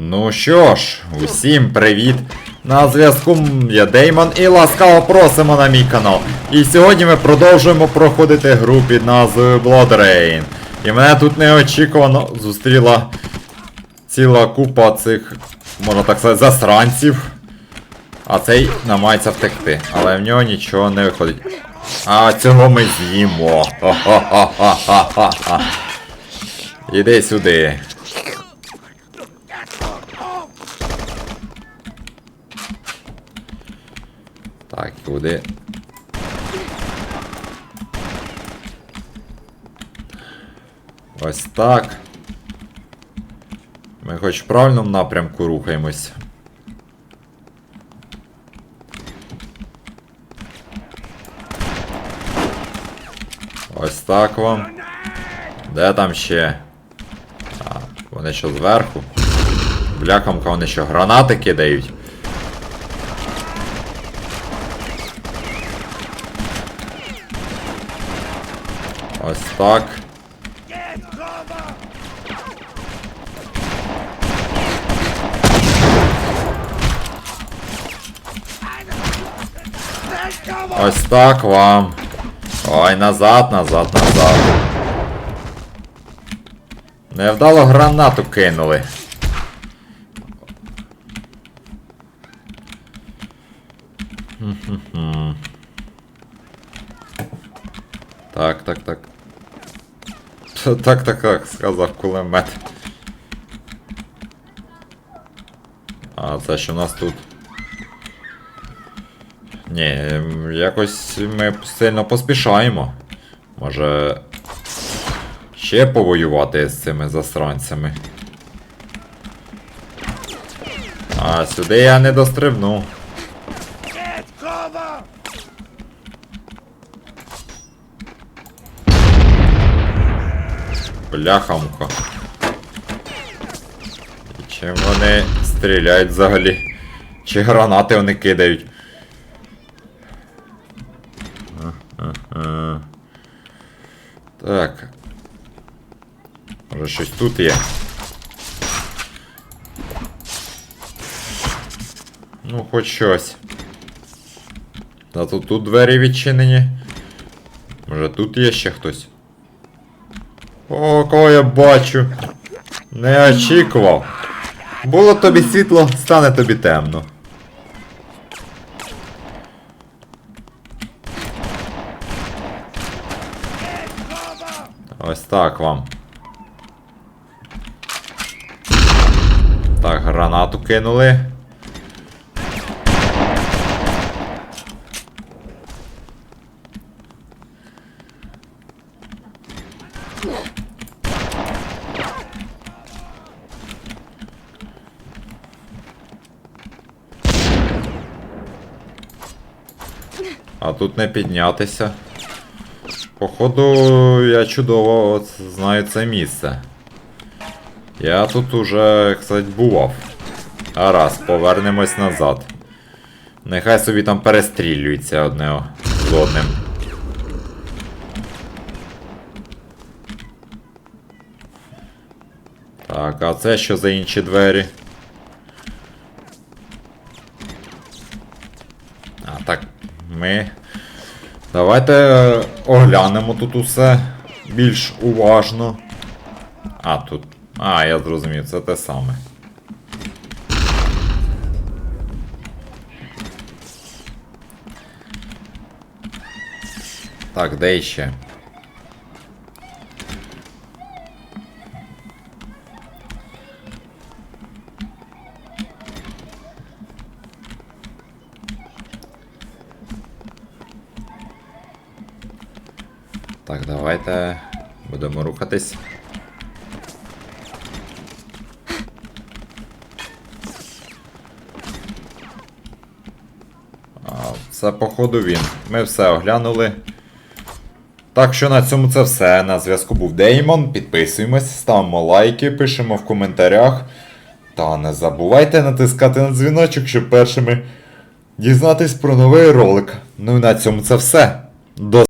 Ну що ж, усім привіт! На зв'язку я Деймон і ласкаво просимо на мій канал. І сьогодні ми продовжуємо проходити гру під назвою Blood Rain. І мене тут неочікувано зустріла ціла купа цих, можна так сказати, засранців. А цей намагається втекти, але в нього нічого не виходить. А цього ми з'їмо. Іди сюди. Куди? Ось так. Ми хоч в правильному напрямку рухаємось. Ось так вам. Де там ще? А, вони що зверху? Бляхамка, вони що гранати кидають. Ось так. Ось так вам. Ой, назад, назад, назад. Невдало гранату кинули. Хм-хм-хм. Так, так, так. Так, так, так, сказав кулемет. А це що у нас тут? Ні, якось ми сильно поспішаємо. Може. Ще повоювати з цими засранцями. А сюди я не дострибну. Бляхамка. І чим вони стріляють взагалі? Чи гранати вони кидають? Так. Може щось тут є. Ну, хоч щось. Та тут, тут двері відчинені. Може тут є ще хтось? О, кого я бачу. Не очікував. Було тобі світло, стане тобі темно. Ось так вам. Так, гранату кинули. А тут не піднятися. Походу, я чудово знаю це місце. Я тут уже, кстати, бував. А раз, повернемось назад. Нехай собі там перестрілюються одне з одним. Так, а це що за інші двері? А, так, ми. Давайте е, оглянемо тут усе більш уважно. А, тут. А, я зрозумів, це те саме. Так, де іще? Так, давайте будемо рухатись. Це походу він. Ми все оглянули. Так що на цьому це все. На зв'язку був Деймон. Підписуємось, ставимо лайки, пишемо в коментарях. Та не забувайте натискати на дзвіночок, щоб першими дізнатись про новий ролик. Ну і на цьому це все. До